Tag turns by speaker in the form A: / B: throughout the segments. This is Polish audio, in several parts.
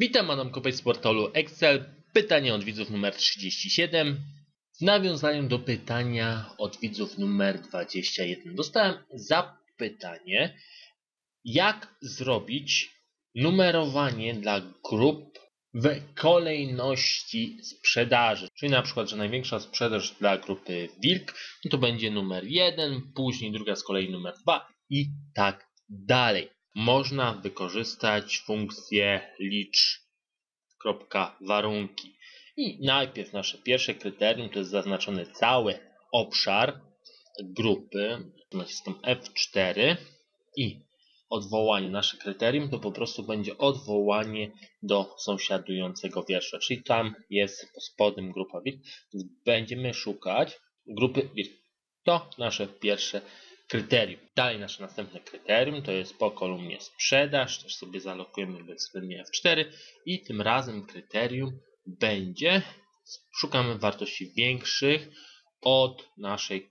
A: Witam Adam Kopeć z portalu Excel. Pytanie od widzów numer 37. W nawiązaniu do pytania od widzów numer 21 dostałem zapytanie, jak zrobić numerowanie dla grup w kolejności sprzedaży. Czyli na przykład, że największa sprzedaż dla grupy Wilk no to będzie numer 1, później druga z kolei numer 2 i tak dalej można wykorzystać funkcję licz.warunki. I najpierw nasze pierwsze kryterium to jest zaznaczony cały obszar grupy. Naciskam F4 i odwołanie, nasze kryterium to po prostu będzie odwołanie do sąsiadującego wiersza, czyli tam jest pod spodem grupa więc będziemy szukać grupy wilk. To nasze pierwsze kryterium. Dalej nasze następne kryterium to jest po kolumnie sprzedaż, też sobie zalokujemy bezwzględnie F4 i tym razem kryterium będzie, szukamy wartości większych od naszej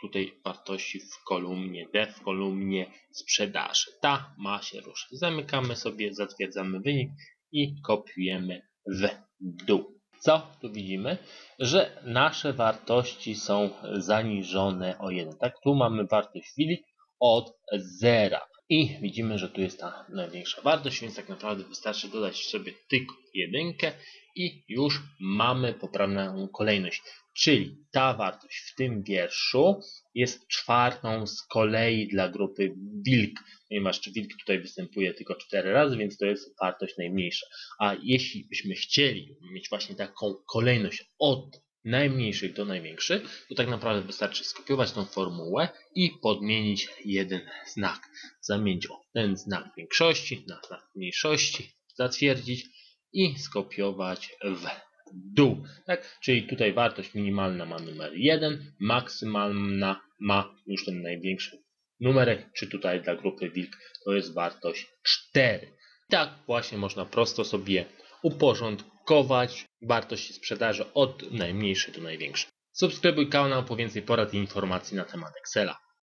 A: tutaj wartości w kolumnie D, w kolumnie sprzedaży. Ta ma się ruszyć. Zamykamy sobie, zatwierdzamy wynik i kopiujemy w dół. Co tu widzimy? Że nasze wartości są zaniżone o 1. Tak, tu mamy wartość chwili od 0. I widzimy, że tu jest ta największa wartość, więc tak naprawdę wystarczy dodać sobie tylko jedynkę i już mamy poprawną kolejność. Czyli ta wartość w tym wierszu jest czwartą z kolei dla grupy wilk, ponieważ wilk tutaj występuje tylko 4 razy, więc to jest wartość najmniejsza. A jeśli byśmy chcieli mieć właśnie taką kolejność od najmniejszych do największych, to tak naprawdę wystarczy skopiować tą formułę i podmienić jeden znak. Zamienić o ten znak większości na znak mniejszości, zatwierdzić i skopiować w dół. Tak? Czyli tutaj wartość minimalna ma numer 1, maksymalna ma już ten największy numerek, czy tutaj dla grupy wilk to jest wartość 4. Tak właśnie można prosto sobie uporządkować wartości sprzedaży od najmniejszej do największej. Subskrybuj kanał po więcej porad i informacji na temat Excela.